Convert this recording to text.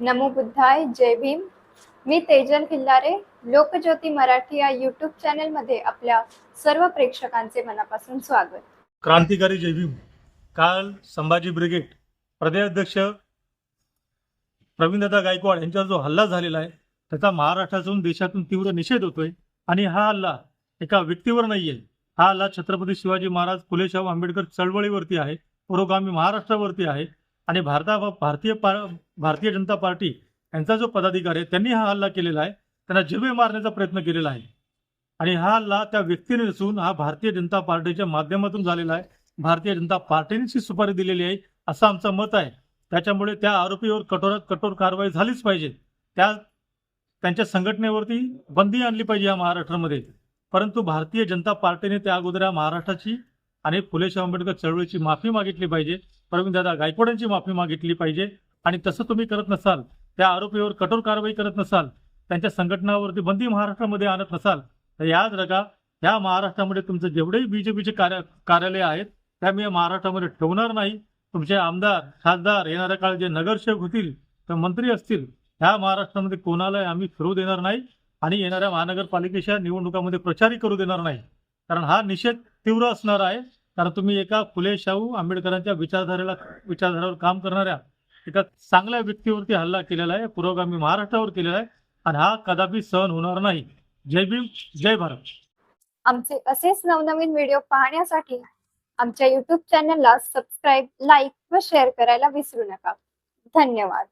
नमो बुद्धाय जय भीम. मी तेजल खिल्लारे लोकज्योती मराठी या युट्यूब चॅनलमध्ये आपल्या सर्व प्रेक्षकांचे मनापासून स्वागत. क्रांतिकारी जय भीम. काल संभाजी ब्रिगेड प्रदेशाध्यक्ष प्रवीणदादा गायकवाड यांच्यावर जो हल्ला झालेला आहे त्याचा महाराष्ट्रातून देशातून तीव्र निषेध होतोय आणि हा हल्ला एका व्यक्तीवर नाहीये. हा हल्ला छत्रपती शिवाजी महाराज फुले शाहू आंबेडकर चळवळीवरती आहे पुरोगामी महाराष्ट्रावरती आहे. आणि भारता भारतीय पा भारतीय जनता पार्टी यांचा जो पदाधिकारी आहे त्यांनी हा हल्ला केलेला आहे. त्यांना जिवे मारण्याचा प्रयत्न केलेला आहे. आणि हा हल्ला त्या व्यक्तीने नसून हा भारतीय जनता पार्टीच्या माध्यमातून झालेला आहे. भारतीय जनता पार्टीनेची सुपारी दिलेली आहे असं आमचं मत आहे. त्याच्यामुळे त्या आरोपीवर कठोरात कठोर कारवाई झालीच पाहिजे. त्या त्यांच्या संघटनेवरती बंदी आणली पाहिजे या महाराष्ट्रामध्ये. परंतु भारतीय जनता पार्टीने त्या अगोदर या महाराष्ट्राची आणि फुले शाह आंबेडकर चळवळीची माफी मागितली पाहिजे. प्रवीणदादा गायकवाडांची माफी मागितली पाहिजे. आणि तसं तुम्ही करत नसाल त्या आरोपीवर कठोर कारवाई करत नसाल त्यांच्या संघटनावरती बंदी महाराष्ट्रामध्ये आणत नसाल तर याद रगा या महाराष्ट्रामध्ये तुमचं जेवढेही बीजेपीचे कार्य कार्यालय आहेत त्या मी महाराष्ट्रामध्ये ठेवणार नाही. तुमचे आमदार खासदार येणाऱ्या काळ जे नगरसेवक होतील तर मंत्री असतील ह्या महाराष्ट्रामध्ये कोणालाही आम्ही फिरू देणार नाही आणि येणाऱ्या महानगरपालिकेच्या निवडणुकामध्ये प्रचारही करू देणार नाही. कारण हा निषेध तीव्र असणार आहे. कारण तुम्ही एका फुले शाहू आंबेडकरांच्या विचारधारेला विचारधारेवर काम करणाऱ्या एका चांगल्या व्यक्तीवरती हल्ला केलेला आहे पुरोगामी महाराष्ट्रावर केलेला आहे आणि हा कदापि सहन होणार नाही. जय भीम जय भारत. आमचे असेच नवनवीन व्हिडिओ पाहण्यासाठी आमच्या युट्यूब चॅनलला सबस्क्राईब लाईक व शेअर करायला विसरू नका. धन्यवाद.